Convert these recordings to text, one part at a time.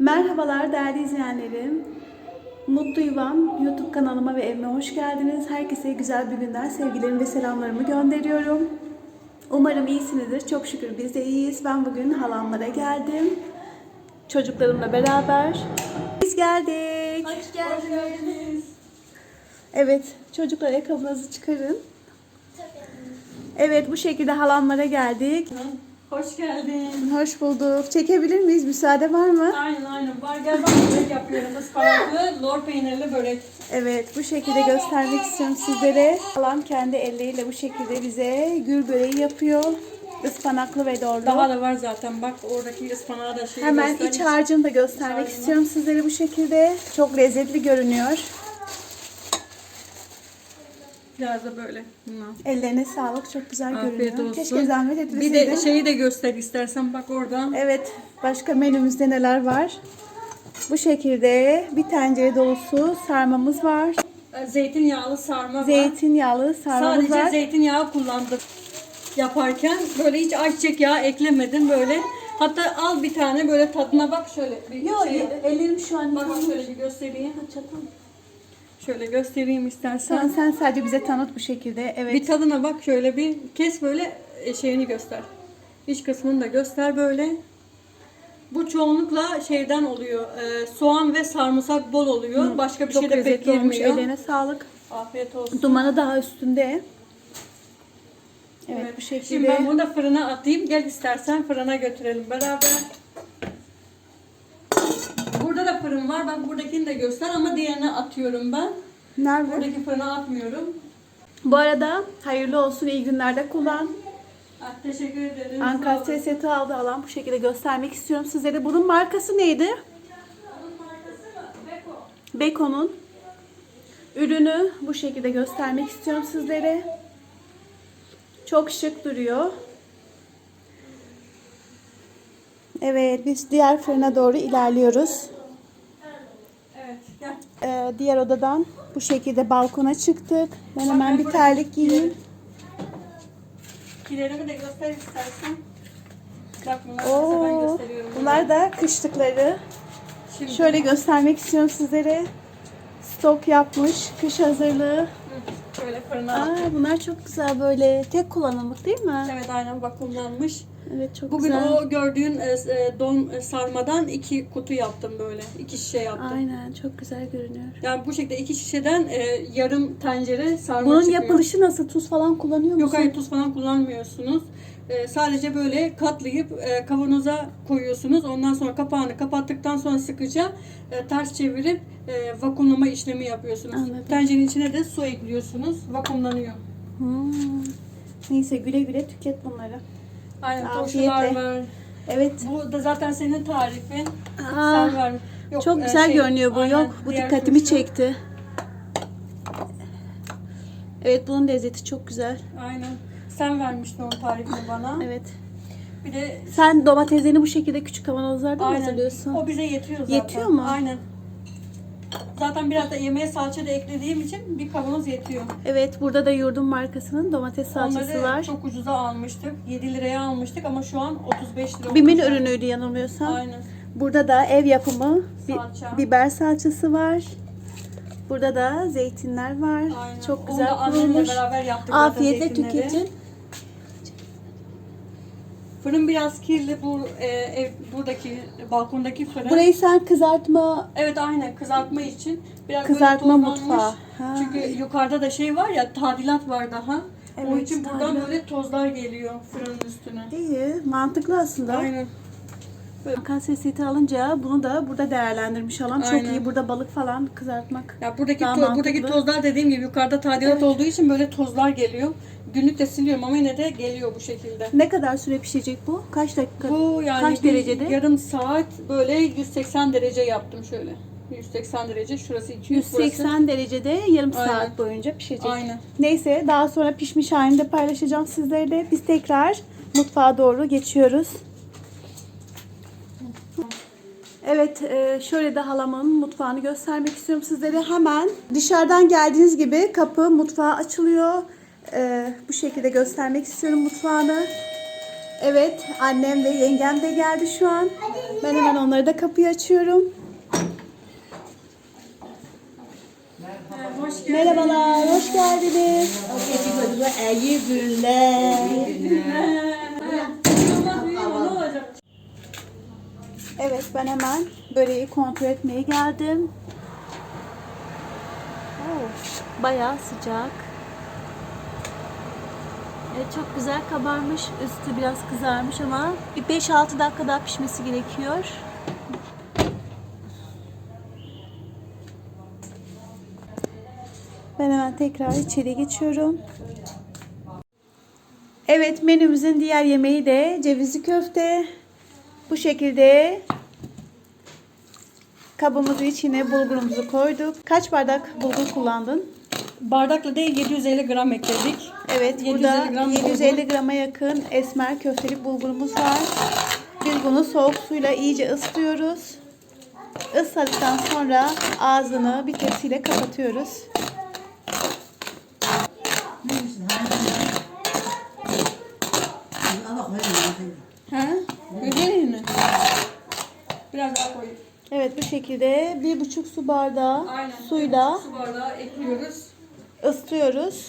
Merhabalar değerli izleyenlerim. Mutlu Yuvam YouTube kanalıma ve evime hoş geldiniz. Herkese güzel bir günden sevgilerimi ve selamlarımı gönderiyorum. Umarım iyisinizdir. Çok şükür biz de iyiyiz. Ben bugün halamlara geldim. Çocuklarımla beraber. Biz geldik. Hoş geldiniz. Evet, çocuklar ayakkabınızı çıkarın. Evet, bu şekilde halamlara geldik. Hoş geldin. Hoş bulduk. Çekebilir miyiz? Müsaade var mı? Aynen aynen. Var gel bak börek yapıyorum. Ispanaklı, lor peynirli börek. Evet, bu şekilde göstermek istiyorum sizlere. Halam kendi elleriyle bu şekilde bize gül böreği yapıyor. Ispanaklı ve doğru. Daha da var zaten. Bak oradaki ıspanağı da şey Hemen iç harcını da göstermek istiyorum sizlere bu şekilde. Çok lezzetli görünüyor. Biraz da böyle. Bundan. Ellerine sağlık. Çok güzel Afiyet görünüyor. olsun. Keşke zahmet Bir etmeseydin. de şeyi de göster istersen bak oradan. Evet, başka menümüzde neler var? Bu şekilde bir tencere dolusu sarmamız var. Zeytinyağlı sarma var. Zeytinyağlı sarmamız Sadece var. zeytinyağı kullandım yaparken. Böyle hiç ayçiçek yağı eklemedim böyle. Hatta al bir tane böyle tadına bak şöyle. Bir Yok, şey. ellerim şu an Bak şöyle bir göstereyim. Çatal. Şöyle göstereyim istersen. Sen, sen sadece bize tanıt bu şekilde. Evet. Bir tadına bak şöyle bir kes böyle e, şeyini göster. İç kısmını da göster böyle. Bu çoğunlukla şeyden oluyor. e, soğan ve sarımsak bol oluyor. Başka bir şey de pek lezzetli olmuş. girmiyor. Ellerine sağlık. Afiyet olsun. Dumanı daha üstünde. Evet, bu şekilde. Şimdi ben bunu da fırına atayım. Gel istersen fırına götürelim beraber. Da fırın var. Bak buradakini de göster ama diğerini atıyorum ben. Nerede? Buradaki fırına atmıyorum. Bu arada hayırlı olsun, iyi günlerde kullan. Ah, teşekkür ederim. Ankastre seti aldı alan bu şekilde göstermek istiyorum sizlere. Bunun markası neydi? Beko'nun ürünü bu şekilde göstermek istiyorum sizlere. Çok şık duruyor. Evet, biz diğer fırına doğru ilerliyoruz. Ee, diğer odadan bu şekilde balkona çıktık. Ben hemen bir terlik giyeyim. Kilerimi de göster istersen. Bak bunları mesela ben Oo, gösteriyorum. bunlar da kışlıkları. Şimdi Şöyle göstermek istiyorum sizlere. Stok yapmış, kış hazırlığı. Şöyle fırına. Aa, bunlar çok güzel böyle tek kullanımlık değil mi? Evet aynen vakumlanmış. Evet çok Bugün güzel. o gördüğün e, e, don e, sarmadan iki kutu yaptım böyle. iki şişe yaptım. Aynen çok güzel görünüyor. Yani bu şekilde iki şişeden e, yarım tencere sarma Bunun çıkıyor. yapılışı nasıl? Tuz falan kullanıyor musun? Yok hayır tuz falan kullanmıyorsunuz. E, sadece böyle katlayıp e, kavanoza koyuyorsunuz. Ondan sonra kapağını kapattıktan sonra sıkıca e, ters çevirip e, vakumlama işlemi yapıyorsunuz. Anladım. Tencerenin içine de su ekliyorsunuz. Vakumlanıyor. Hmm. Neyse güle güle tüket bunları. Aynen turşular var. Evet. Bu da zaten senin tarifin. Aa, Sen ver. Yok, çok güzel şey, görünüyor bu. aynen, Yok bu dikkatimi turşu. çekti. Evet bunun lezzeti çok güzel. Aynen. Sen vermiştin o tarifini bana. Evet. Bir de Sen domateslerini bu şekilde küçük kavanozlarda mı aynen. hazırlıyorsun? O bize yetiyor zaten. Yetiyor mu? Aynen. Zaten biraz da yemeğe salça da eklediğim için bir kavanoz yetiyor. Evet burada da yurdum markasının domates salçası Onları var. çok ucuza almıştık. 7 liraya almıştık ama şu an 35 lira. Bimin olmuş. ürünüydü yanılmıyorsam. Aynen. Burada da ev yapımı bi- Salça. biber salçası var. Burada da zeytinler var. Aynen. Çok Onu güzel da annemle kurulmuş. beraber yaptık zaten Afiyetle zeytinleri. tüketin. Fırın biraz kirli bu e, ev buradaki balkondaki fırın. Burayı sen kızartma Evet aynen kızartma için. Biraz Kızartma tozlanmış. mutfağı. Ha. Çünkü yukarıda da şey var ya tadilat var daha. Onun Evet, için buradan tadilat. böyle tozlar geliyor fırının üstüne. iyi, mantıklı aslında. Aynen. Akasya seti alınca bunu da burada değerlendirmiş alan çok Aynen. iyi. Burada balık falan kızartmak. Ya buradaki Daha to- buradaki mantıklı. tozlar dediğim gibi yukarıda tadilat olduğu için böyle tozlar geliyor. Günlük de siliyorum ama yine de geliyor bu şekilde. Ne kadar süre pişecek bu? Kaç dakika? Bu yani Kaç bir derecede? yarım saat böyle 180 derece yaptım şöyle. 180 derece şurası 200 burası. 180 derecede yarım Aynen. saat boyunca pişecek. Aynen. Neyse daha sonra pişmiş halini de paylaşacağım sizlerle. Biz tekrar mutfağa doğru geçiyoruz. Evet e, şöyle de halamın mutfağını göstermek istiyorum sizlere. Hemen dışarıdan geldiğiniz gibi kapı mutfağı açılıyor. E, Bu şekilde göstermek istiyorum mutfağını. Evet, annem ve yengem de geldi şu an. Ben hemen onları da kapıyı açıyorum. Hoş. Merhabalar, hoş geldiniz. İyi günler. Evet, ben hemen böreği kontrol etmeye geldim. Oh, bayağı sıcak. Evet, çok güzel kabarmış. Üstü biraz kızarmış ama bir 5-6 dakika daha pişmesi gerekiyor. Ben hemen tekrar içeri geçiyorum. Evet menümüzün diğer yemeği de cevizli köfte. Bu şekilde kabımızın içine bulgurumuzu koyduk. Kaç bardak bulgur kullandın? Bardakla değil 750 gram ekledik. Evet 750 burada gram 750 grama yakın esmer köftelik bulgurumuz var. Biz bunu soğuk suyla iyice ıslıyoruz. Isladıktan sonra ağzını bir tepsiyle kapatıyoruz. Ha? Öyle? Biraz daha koyayım. Evet bu şekilde bir buçuk su bardağı Aynen. suyla Su bardağı ekliyoruz. ıslıyoruz.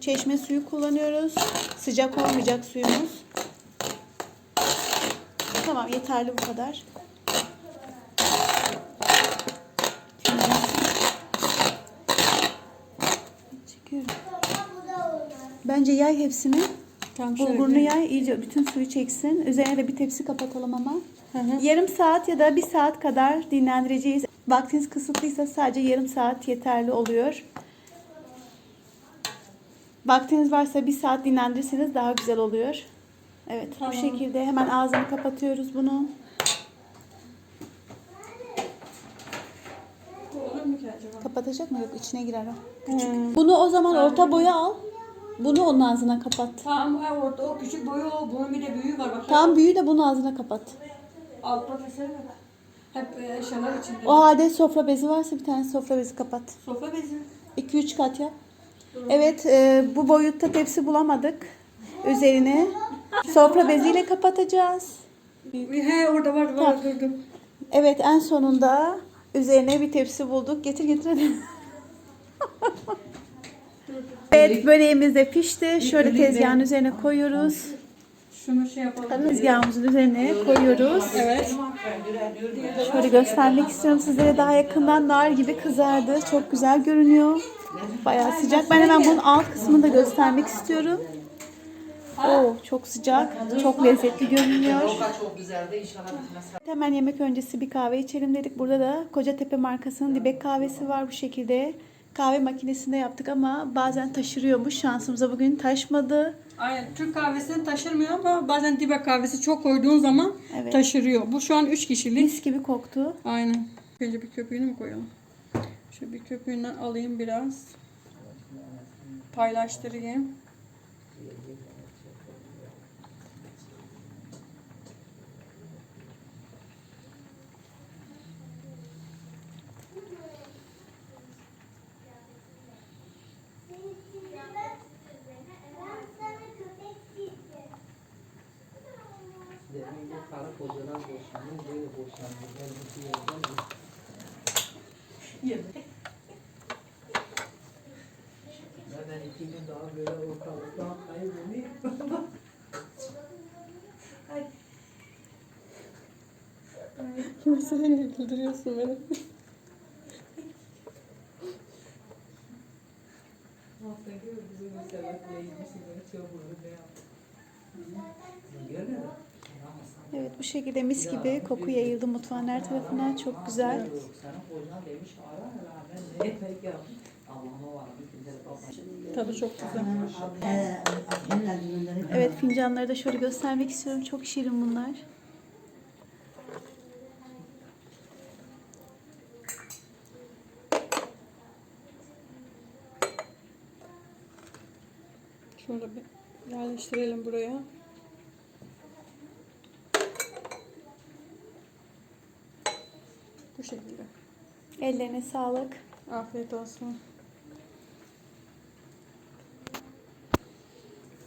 Çeşme suyu kullanıyoruz. Sıcak olmayacak suyumuz. Tamam yeterli bu kadar. Çekiyorum. Bence yay hepsini. Tamam. Bulgurunu yay iyice bütün suyu çeksin. Üzerine de bir tepsi kapatalım ama. Hı hı. Yarım saat ya da bir saat kadar dinlendireceğiz. Vaktiniz kısıtlıysa sadece yarım saat yeterli oluyor. Vaktiniz varsa bir saat dinlendirirseniz daha güzel oluyor. Evet Tamam. bu şekilde hemen ağzını kapatıyoruz bunu. Kapatacak mı? Yok içine girer o. Hmm. Bunu o zaman orta boya al. Bunu onun ağzına kapat. Tamam ha, orada o küçük boyu o. Bunun bir de büyüğü var. Bak. Tam büyüğü de bunun ağzına kapat. Altta var. Hep eşyalar içinde. O halde sofra bezi varsa bir tane sofra bezi kapat. Sofra bezi. 2-3 kat yap. Evet e, bu boyutta tepsi bulamadık. Üzerine sofra beziyle kapatacağız. He orada var var durdum. Evet en sonunda üzerine bir tepsi bulduk. Getir getir hadi. evet böreğimiz de pişti. Şöyle tezgahın üzerine koyuyoruz. Şunu şey yapalım. Tezgahımızın üzerine koyuyoruz. Evet. Şöyle göstermek istiyorum sizlere daha yakından nar gibi kızardı. Çok güzel görünüyor. Bayağı sıcak. Ben hemen bunun alt kısmını da göstermek istiyorum. Oo, çok sıcak. Çok lezzetli görünüyor. Hemen yemek öncesi bir kahve içelim dedik. Burada da Kocatepe markasının dibek kahvesi var bu şekilde. Kahve makinesinde yaptık ama bazen taşırıyormuş. Şansımıza bugün taşmadı. Aynen. Türk kahvesini taşırmıyor ama bazen dibe kahvesi çok koyduğun zaman Evet. taşırıyor. Bu şu an 3 kişilik. Mis gibi koktu. Aynen. Önce bir köpüğünü mü koyalım? Şöyle bir köpüğünden alayım biraz. Paylaştırayım. Demin bu karı kocalar boşandı, böyle boşandı. Ben bir yerden Ya ben iki gün daha böyle ortalıktan kaybolmayayım. Kimse ne güldürüyorsun beni. Hafta gibi bizim sebeple ilgisini çabuğu ne yaptı. Görmedin mi? Evet bu şekilde mis gibi koku yayıldı mutfağın her tarafına. Çok güzel. Tadı çok güzel. Evet fincanları da şöyle göstermek istiyorum. Çok şirin bunlar. Şöyle bir yerleştirelim buraya. Bu şekilde. Ellerine sağlık. Afiyet olsun.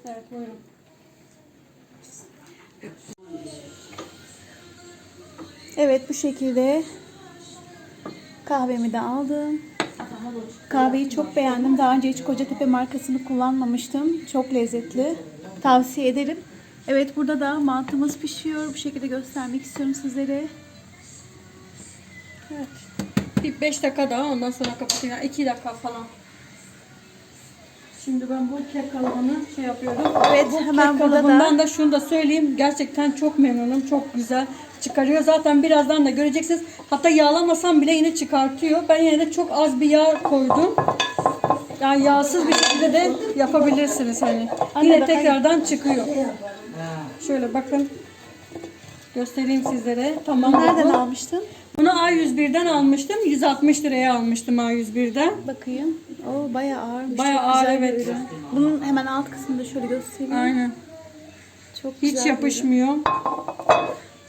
Evet buyurun. Evet bu şekilde kahvemi de aldım. Kahveyi çok beğendim. Daha önce hiç Kocatepe markasını kullanmamıştım. Çok lezzetli. Tavsiye ederim. Evet burada da mantımız pişiyor. Bu şekilde göstermek istiyorum sizlere. Evet. Bir 5 dakika daha ondan sonra kapatacağım. 2 dakika falan. Şimdi ben bu kek kalıbını şey yapıyorum. Evet, bu hemen kek burada kalıbından da- da şunu da söyleyeyim. Gerçekten çok memnunum. Çok güzel çıkarıyor. Zaten birazdan da göreceksiniz. Hatta yağlamasam bile yine çıkartıyor. Ben yine de çok az bir yağ koydum. Yani yağsız bir şekilde de yapabilirsiniz hani. Anne Yine tekrardan çıkıyor. Şöyle bakın. Göstereyim sizlere. Tamam. Nereden bu. almıştın? Bunu A101'den almıştım. 160 liraya almıştım A101'den. Bakayım. Oo bayağı ağırmış. Bayağı Çok ağır, evet. Bunun hemen alt kısmını da şöyle göstereyim. Aynen. Çok Hiç yapışmıyor.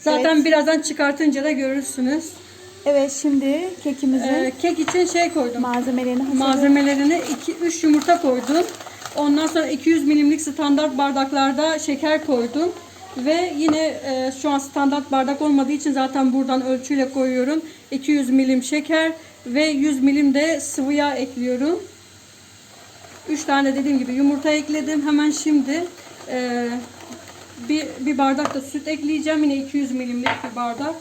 Zaten Evet. birazdan çıkartınca da görürsünüz. Evet şimdi kekimizin Ee, kek için şey koydum. malzemelerini hazırlayalım. Malzemelerine 2-3 yumurta koydum. Ondan sonra 200 milimlik standart bardaklarda şeker koydum. Ve yine e, şu an standart bardak olmadığı için zaten buradan ölçüyle koyuyorum. 200 milim şeker ve 100 milim de sıvı yağ ekliyorum. 3 tane dediğim gibi yumurta ekledim. Hemen şimdi e, bir, bir bardak da süt ekleyeceğim. Yine 200 milimlik bir bardak.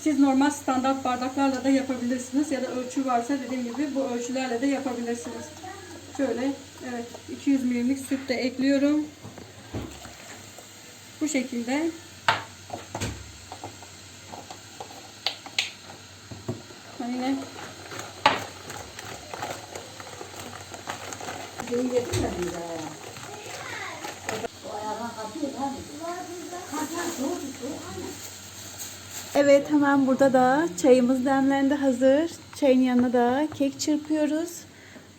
Siz normal standart bardaklarla da yapabilirsiniz ya da ölçü varsa dediğim gibi bu ölçülerle de yapabilirsiniz. Şöyle evet 200 milimlik süt de ekliyorum. Bu şekilde. Yine Evet hemen burada da çayımız demlendi hazır. Çayın yanına da kek çırpıyoruz.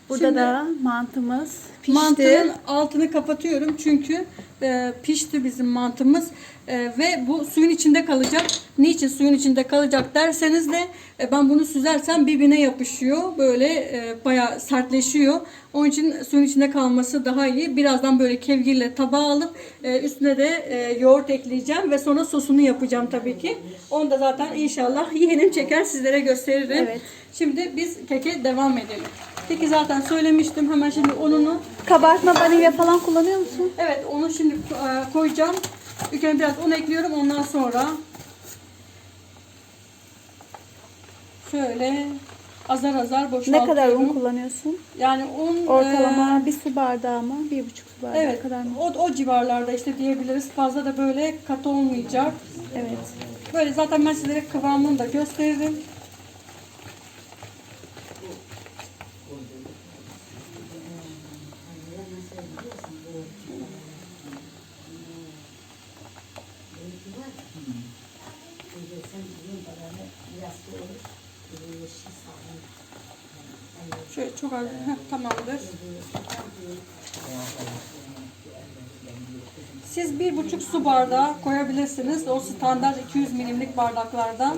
Burada Şimdi da mantımız pişti. Mantının altını kapatıyorum çünkü e, pişti bizim mantımız E, ve bu suyun içinde kalacak. Niçin suyun içinde kalacak derseniz de e, ben bunu süzersem birbirine yapışıyor. Böyle e, bayağı sertleşiyor. Onun için suyun içinde kalması daha iyi. Birazdan böyle kevgirle tabağa alıp e, üstüne de e, yoğurt ekleyeceğim ve sonra sosunu yapacağım tabii ki. Onu da zaten inşallah yeğenim çeker sizlere gösteririm. Evet. Şimdi biz keke devam edelim. Keki zaten söylemiştim. Hemen şimdi ununu Kabartma vanilya falan kullanıyor musun? Evet onu şimdi e, koyacağım. İlk önce biraz un ekliyorum ondan sonra şöyle azar azar Ne boşaltıyorum. kadar un kullanıyorsun? Yani un Ortalama e, bir su bardağı mı? Bir buçuk su bardağı evet kadar mı? o, o civarlarda işte diyebiliriz. Fazla da böyle katı olmayacak. Evet. Böyle zaten ben sizlere kıvamını da gösteririm. Şöyle çok az, heh, tamamdır. Siz bir buçuk su bardağı koyabilirsiniz. O standart 200 milimlik bardaklardan.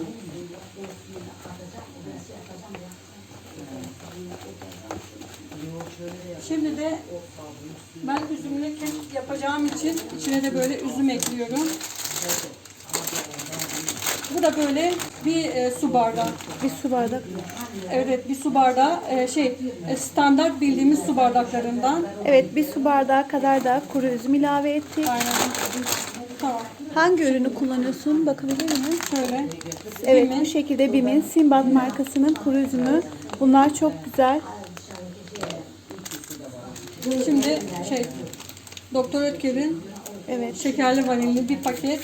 Şimdi de ben üzümlü kek yapacağım için içine de böyle üzüm ekliyorum. Bu da böyle bir e, su bardağı. Bir su bardak. Evet, bir su bardağı e, şey e, standart bildiğimiz su bardaklarından. Evet bir su bardağı kadar da kuru üzüm ilave ettik. Aynen. Tamam. Hangi ürünü kullanıyorsun? Bakabilir miyim? Şöyle. Evet Bim'in- bu şekilde Bim'in Simbad markasının kuru üzümü. Bunlar çok güzel. Şimdi şey Doktor Ötker'in Evet. şekerli vanilli bir paket.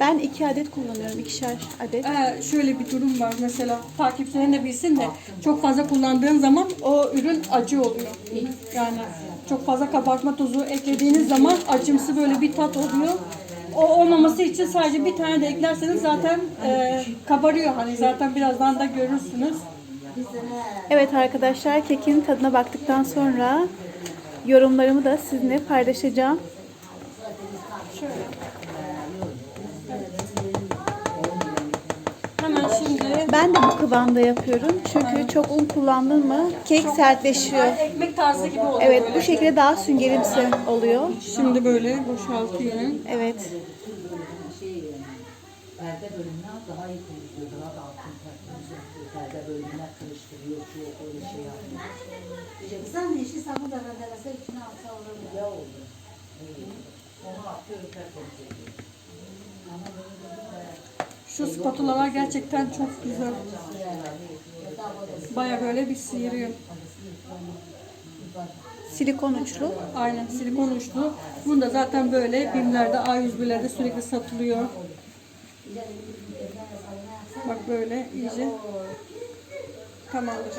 Ben iki adet kullanıyorum. ikişer adet. Ee, şöyle bir durum var mesela takipçilerin de bilsin de çok fazla kullandığın zaman o ürün acı oluyor. Yani çok fazla kabartma tozu eklediğiniz zaman acımsı böyle bir tat oluyor. O olmaması için sadece bir tane de eklerseniz zaten e, kabarıyor hani zaten birazdan da görürsünüz. Evet arkadaşlar kekin tadına baktıktan sonra yorumlarımı da sizinle paylaşacağım. Şöyle. Hemen şimdi Ben de bu kıvamda yapıyorum. Çünkü çok un kullandın mı kek sertleşiyor. Ekmek tarzı gibi oluyor Evet böyle. bu şekilde daha süngerimsi oluyor. Şimdi böyle boşaltıyorum. Evet. Perde bölümüne daha iyi temizliyor. Daha da altın. Perde bölümüne karıştırıyor. Şu öyle şey yapıyor. Sen işi sabun da rendelese içine alsa olur. Ya oldu. İyi. Şu spatulalar gerçekten çok güzel. Baya böyle bir sıyırıyor. Silikon uçlu. Aynen silikon uçlu. Bunu da zaten böyle BİM'lerde, A101'lerde sürekli satılıyor. Bak böyle iyice tamamdır.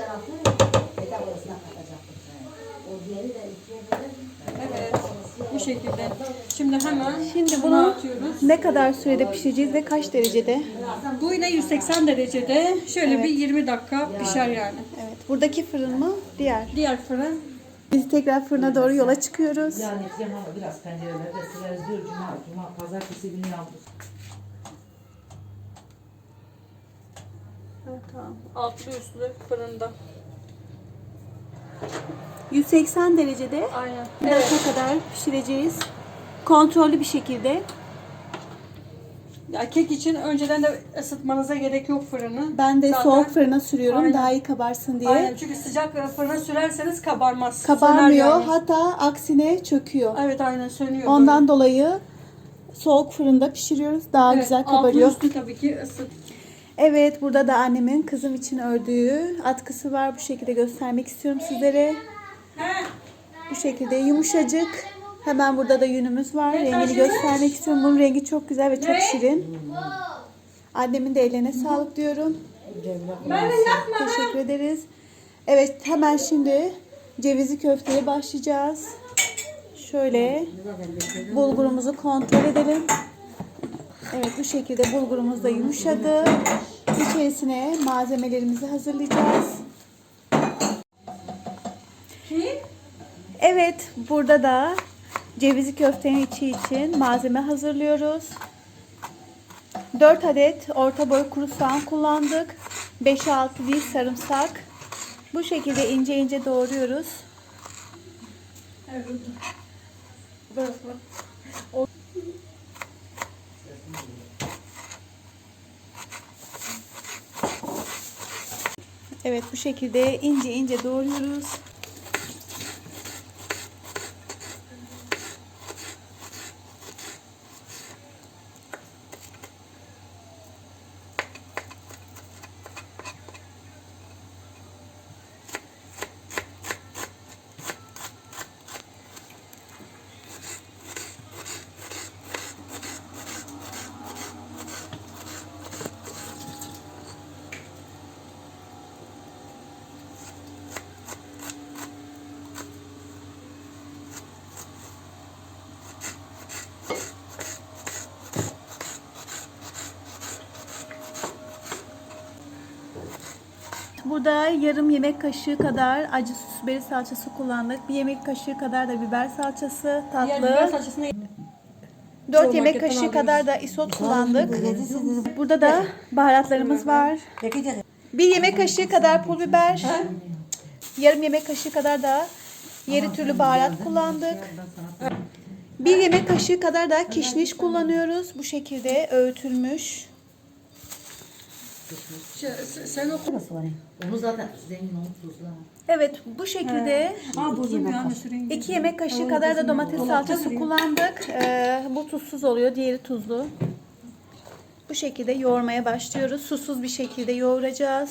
O diğeri de ikiye. Evet. Bu şekilde. Şimdi hemen Şimdi bunu atıyoruz. ne kadar sürede pişireceğiz ve kaç derecede? Bu yine 180 derecede. Şöyle bir 20 dakika pişer yani. Evet. Buradaki fırın mı? Diğer. Diğer fırın Biz tekrar fırına doğru yola çıkıyoruz. Yani Cem ama biraz pencerelerde sileriz diyor. Cuma, cuma, pazartesi günü yalnız. Evet, tamam. Altlı üstlü fırında. 180 derecede Aynen. bir dakika kadar pişireceğiz. Kontrollü bir şekilde. Ya kek için önceden de ısıtmanıza gerek yok fırını. Ben de Zaten- soğuk fırına sürüyorum Aynen. daha iyi kabarsın diye. Aynen çünkü sıcak fırına sürerseniz kabarmaz. Kabarmıyor yani. hatta aksine çöküyor. Evet aynen sönüyor. Ondan dolayı soğuk fırında pişiriyoruz. Daha böyle. güzel Evet, kabarıyor. Altlı üstü tabii ki ısıt. Evet burada da annemin kızım için ördüğü atkısı var. Bu şekilde göstermek istiyorum sizlere. Bu şekilde yumuşacık. Hemen burada da yünümüz var. Rengini göstermek istiyorum. Bunun rengi çok güzel ve çok şirin. Annemin de ellerine sağlık diyorum. Teşekkür ederiz. Evet hemen şimdi cevizli köfteye başlayacağız. Şöyle bulgurumuzu kontrol edelim. Evet bu şekilde bulgurumuz da yumuşadı. İçerisine malzemelerimizi hazırlayacağız. Evet burada da cevizli köftenin içi için malzeme hazırlıyoruz. 4 adet orta boy kuru soğan kullandık. 5-6 diş sarımsak. Bu şekilde ince ince doğruyoruz. Evet bu şekilde ince ince doğruyoruz. Burada yarım yemek kaşığı kadar acı sus biberi salçası kullandık. Bir yemek kaşığı kadar da biber salçası, Diğer biber tatlı. salçasını 4 Çoğu yemek kaşığı kadar da isot kullandık. Burada da baharatlarımız var. Bir yemek kaşığı kadar pul biber. Yarım yemek kaşığı kadar da yeri türlü baharat kullandık. Bir yemek kaşığı kadar da kişniş kullanıyoruz. Bu şekilde öğütülmüş. Şey, sen oku. Onu zaten zengin onu tuzla. Evet bu şekilde Aa bozum ya Müsür'ün. 2 yemek kaşığı kadar da domates salçası kullandık. Ee, bu tuzsuz oluyor, diğeri tuzlu. Bu şekilde yoğurmaya başlıyoruz. Susuz bir şekilde yoğuracağız.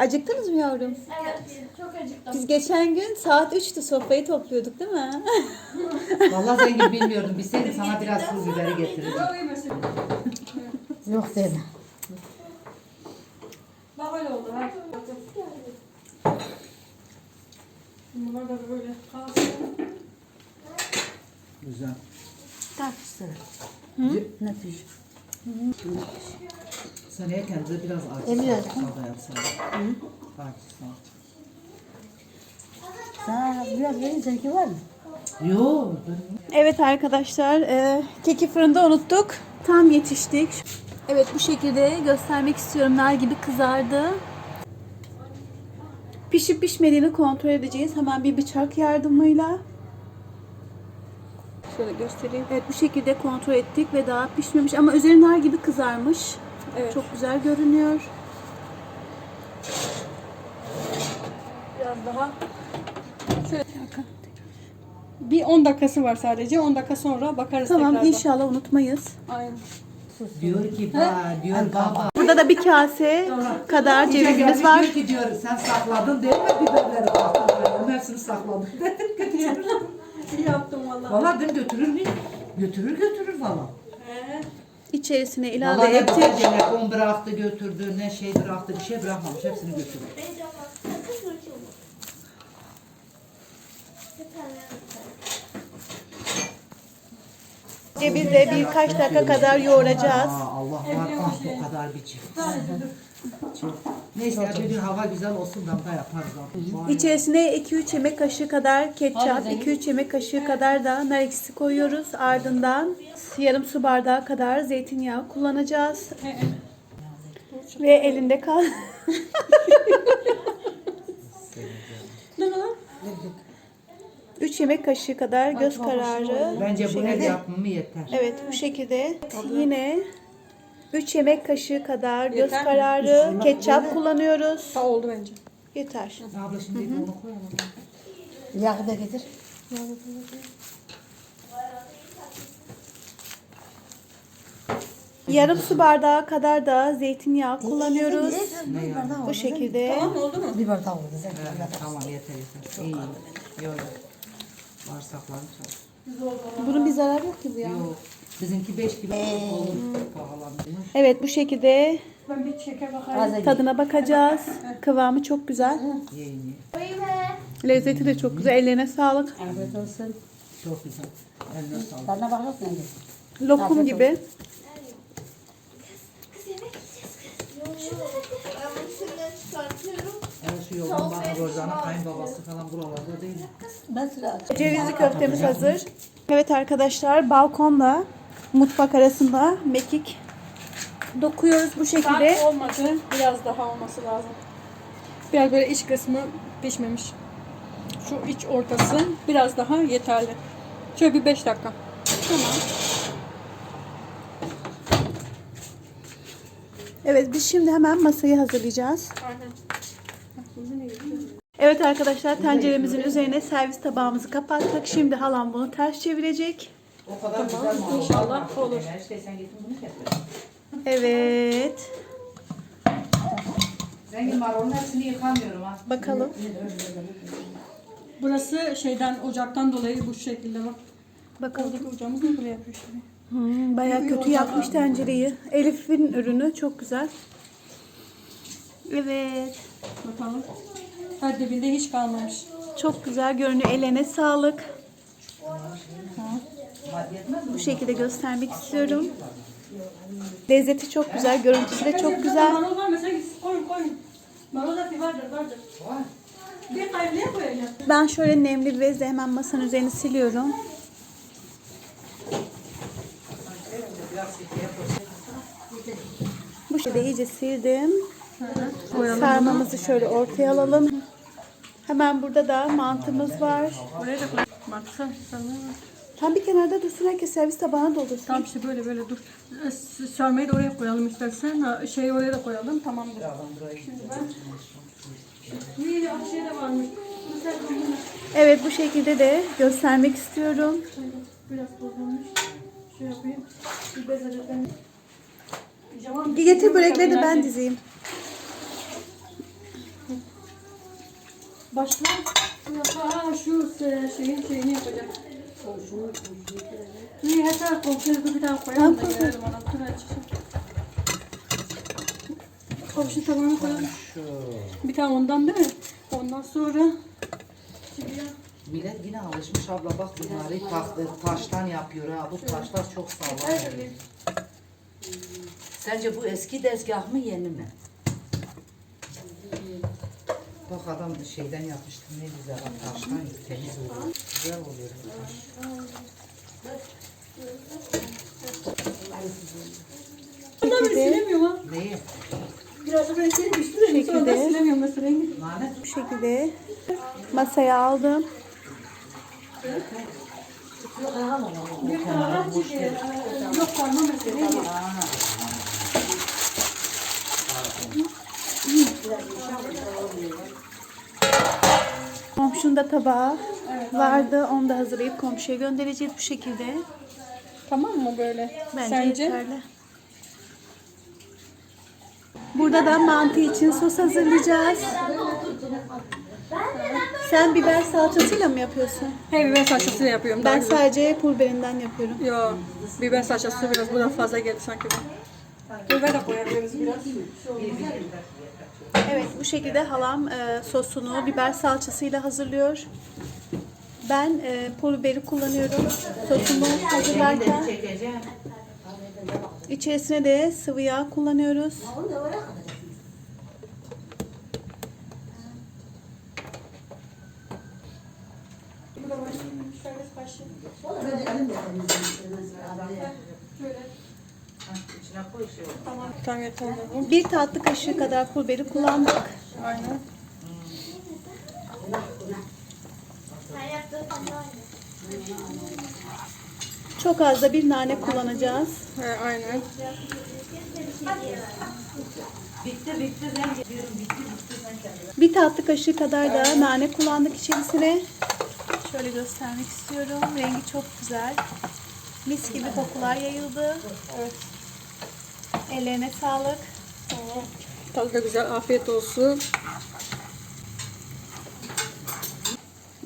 Acıktınız mı yavrum? Evet, çok acıktım. Biz geçen gün saat 3'tü sofrayı topluyorduk değil mi? Vallahi zengin bilmiyordum. Bilseydim sana biraz pul biberi getirirdim. Yok deme. Bak öyle oldu ha. Bunlar da böyle kalsın. Güzel. Tatlısı. Nefis. Seneye kendinize biraz acı Emiyorum. salça da yapsana. Acı salça. Sana biraz verin seninki var mı? Yok. Evet arkadaşlar, e, keki fırında unuttuk. Tam yetiştik. Evet bu şekilde göstermek istiyorum. Nar gibi kızardı. Pişip pişmediğini kontrol edeceğiz. Hemen bir bıçak yardımıyla. Şöyle göstereyim. Evet bu şekilde kontrol ettik ve daha pişmemiş ama üzeri nar gibi kızarmış. Evet. Çok güzel görünüyor. Biraz daha şöyle bir 10 dakikası var sadece. 10 dakika sonra bakarız Tamam tekrardan. inşallah unutmayız. Aynen. Diyor ki ba, diyor baba. Burada da bir kase kadar cevizimiz var. Diyor ki diyor sen sakladın değil mi biberleri baktım hepsini sakladım. İyi yaptım valla. Valla dedim götürür mü? Götürür götürür valla. İçerisine ilave Valla ne ettik. güzel telefon bıraktı götürdü ne şey bıraktı bir şey bırakmamış hepsini götürdü. Cevizle birkaç dakika kadar yoğuracağız. Aa, Allah var ah o kadar bir çift. Neyse ya bir gün hava güzel olsun da da yaparız. artık. Vay. İçerisine 2-3 yemek kaşığı kadar ketçap, 2-3 yemek kaşığı kadar da nar ekşisi koyuyoruz. Ardından yarım su bardağı kadar zeytinyağı kullanacağız. Ve elinde kal. Ne lan? 3 yemek kaşığı kadar göz kararı. Bence bu el yapımı yeter. Evet bu şekilde yine 3 yemek kaşığı kadar göz Yeter mi? kararı ketçap kullanıyoruz. Sağ oldu bence. Yeter. Abla şimdi onu koyalım. Yağı da getir. Yarım su bardağı kadar da zeytinyağı kullanıyoruz. Ne yani? Bu şekilde. Tamam oldu mu? Bir bardak oldu. Sen Evet, tamam yeter yeter. İyi. Yok yok. Bağırsaklarım çok. Bunun bir zararı yok ki bu ya. Yok. Bizimki 5 kilo olur. Pahalanmış. Evet bu şekilde Ben bir şeker bakayım. Az tadına bakacağız. Kıvamı çok güzel. Lezzeti de çok güzel. Ellerine sağlık. Afiyet olsun. Çok güzel. Eline sağlık. Tadına bakarsın önce. Lokum gibi. Evet şu yoldan bak Rozan'ın kayınbabası falan buralarda değil mi? Ben sıra. Cevizli köftemiz hazır. Evet arkadaşlar balkonla mutfak arasında mekik dokuyoruz bu şekilde. Tam olmadı. Biraz daha olması lazım. Biraz böyle iç kısmı pişmemiş. Şu iç ortası biraz daha yeterli. Şöyle bir 5 dakika. Tamam. Evet biz şimdi hemen masayı hazırlayacağız. Aynen. Evet arkadaşlar tenceremizin üzerine servis tabağımızı kapattık. Şimdi halam bunu ters çevirecek. O kadar güzel mi? İnşallah olur. Her şey sen getir bunu getir. Evet. Zengin marulun hepsini yıkamıyorum ha. Bakalım. Burası şeyden ocaktan dolayı bu şekilde bak. Bakalım. Oradaki ocağımız ne buraya yapıyor şimdi? Hmm, bayağı kötü yapmış tencereyi. Elif'in ürünü çok güzel. Evet. Bakalım. Her dibinde hiç kalmamış. Çok güzel görünüyor. Ellerine sağlık. Mi? Bu şekilde göstermek istiyorum. Lezzeti çok güzel, görüntüsü de çok güzel. Ben şöyle nemli bir bezle hemen masanın üzerini siliyorum. Bu şekilde iyice sildim. Sarmamızı şöyle ortaya alalım. Hemen burada da mantımız var. Oraya da koy. Tam bir kenarda dursun herkes servis tabağına doldursun. Tam işte böyle böyle dur. E, s- Sarmayı da oraya koyalım istersen. Ha, Şeyi oraya da koyalım. Tamamdır. Şimdi ben... Şey de varmış. Evet bu şekilde de göstermek istiyorum. biraz bozulmuş. Şey yapayım. Bir Getir börekleri de ben dizeyim. Başla. Aa şu şeyin şeyini yapacağım. İyi hatta komşuya bir tane koyalım da gelelim. Dur açayım. Komşu tabağına koyalım. Bir tane ondan değil mi? Ondan sonra. Millet yine alışmış abla bak bunları taktı, taştan yapıyor ha. Bu taşlar çok sağlam. Sence bu eski dezgah mı yeni mi? Bak adam şeyden yapmıştı ne güzel bak taştan temiz oluyor. Güzel oluyor bu taş. Bunları silemiyorum ha. Neyi? Biraz da böyle şey düştü. Sonra da Şekilde. silemiyorum mesela rengi. Lanet. Bu şekilde masaya aldım. Bir tane çekiyor. Yok parma mesela. Komşunun da tabağı vardı. Onu da hazırlayıp komşuya göndereceğiz bu şekilde. Tamam mı böyle? Bence Sence? yeterli. Burada da mantı için sos hazırlayacağız. Sen biber salçasıyla mı yapıyorsun? He biber salçası yapıyorum. Ben daha güzel. sadece pul biberinden yapıyorum. Yo, biber salçası biraz buradan fazla geldi sanki bu. Biber de koyabiliriz biraz. Evet bu şekilde halam e, sosunu biber salçasıyla hazırlıyor. Ben e, pul biberi kullanıyorum sosumu hazırlarken. İçerisine de sıvı yağ kullanıyoruz. İçine koy şey. Tamam yeterli bu. Bir tatlı kaşığı kadar pul biberi kullandık. Aynen. Çok az da bir nane kullanacağız. He, aynen. Bitti bitti ben geliyorum bitti bitti sen kendine. Bir tatlı kaşığı kadar da nane kullandık içerisine. Şöyle göstermek istiyorum. Rengi çok güzel. Mis gibi kokular yayıldı. Evet. Ellerine sağlık. Tadı da güzel. Afiyet olsun.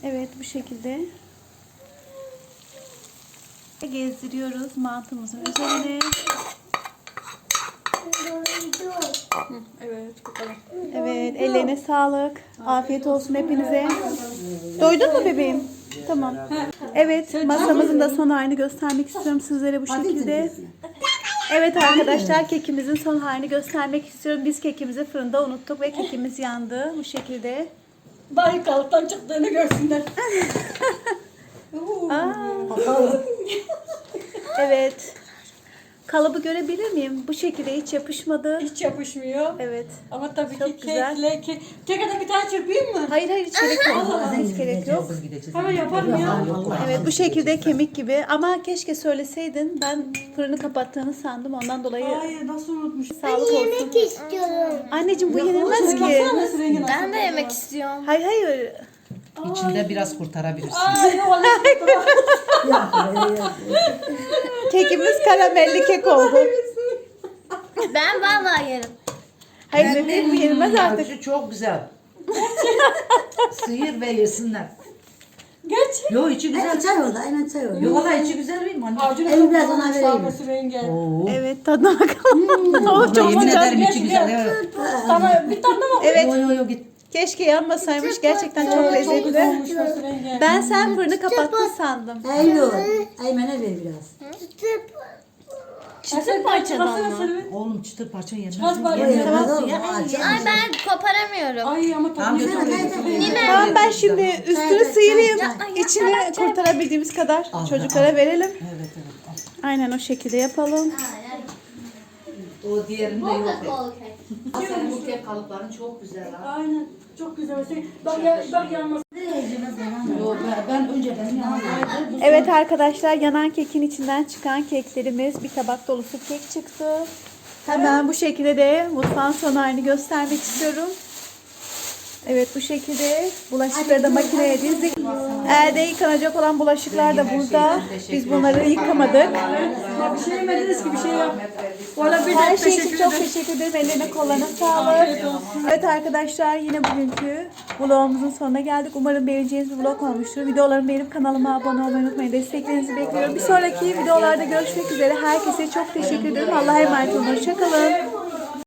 Evet bu şekilde gezdiriyoruz mantımızın üzerine. Evet. Evet ellerine sağlık. Afiyet olsun hepinize. Doydun mu bebeğim? Tamam. Evet masamızın da son halini göstermek istiyorum sizlere bu şekilde. Evet arkadaşlar kekimizin son halini göstermek istiyorum. Biz kekimizi fırında unuttuk ve kekimiz yandı bu şekilde. Bari kalıptan çıktığını görsünler. Aa. Evet. Kalıbı görebilir miyim? Bu şekilde hiç yapışmadı. Hiç yapışmıyor. Evet. Ama tabii Çok ki güzel. kekle, ke keke de bir tane çırpayım mı? Hayır hayır hiç gerek yok. Hiç gerek yok. Hemen yaparım ya. Evet bu şekilde kemik gibi ama keşke söyleseydin. Ben fırını kapattığını sandım ondan dolayı Ay nasıl unutmuş. sağlık olsun. istiyorum. Anneciğim bu yenilmez ki. Baksana nasıl rengi nasıl. Ben de yemek istiyorum. Hayır hayır. İçinde biraz kurtarabilirsin. Ay vallahi. Kekimiz karamelli kek oldu. Ben vallahi yerim. Hayır bebeğim bu yenilmez artık. Şu çok güzel. Sıyır ve yesinler. Geç. Yo içi güzel. Aynen çay oldu, aynen çay oldu. Yo valla içi güzel değil mi anne? Avcunu Elim biraz ona vereyim. rengi. Oo. Evet tadına bakalım. o çok Yemin sıcak. ederim içi güzel. Evet. Sana bir tane mi? Evet Yo yo yo git. Keşke yanmasaymış. Gerçekten çok Çok lezzetli. olmuş. Ben sen fırını kapattın sandım. Eyvah. Eymen'e ver biraz. Çıtır parçadan mı? Oğlum çıtır parça yenmez Az mi? var. Yenmez. Yemez Nasıl oğlum, ya? o acı. Ay ben koparamıyorum. Ay ama Tamam tadı götür. güzel. Tamam ben şimdi üstünü sıyırayım. İçini kurtarabildiğimiz kadar çocuklara verelim. Evet evet. Aynen o şekilde yapalım. O diğerinde yok. Senin bu kek kalıpların çok güzel ha. Aynen. Çok güzel. Mesela Bak, ya, bak yanmaz. Yo, ben, ben önce benim yanıma Evet arkadaşlar yanan kekin içinden çıkan keklerimiz bir tabak dolusu kek çıktı. Hemen bu şekilde de mutfağın son halini göstermek istiyorum. Evet bu şekilde bulaşıkları da makineye dizdik. Elde yıkanacak olan bulaşıklar da burada. Biz bunları yıkamadık. Ya bir şey yemediniz ki bir şey bir Her şey için teşekkür çok teşekkür ederim. Ellerine kollarına sağlık. Evet arkadaşlar yine bugünkü vlogumuzun sonuna geldik. Umarım beğeneceğiniz bir vlog olmuştur. Videolarımı beğenip kanalıma abone olmayı unutmayın. Desteklerinizi bekliyorum. Bir sonraki videolarda görüşmek üzere. Herkese çok teşekkür ederim. Allah'a emanet olun. Hoşçakalın.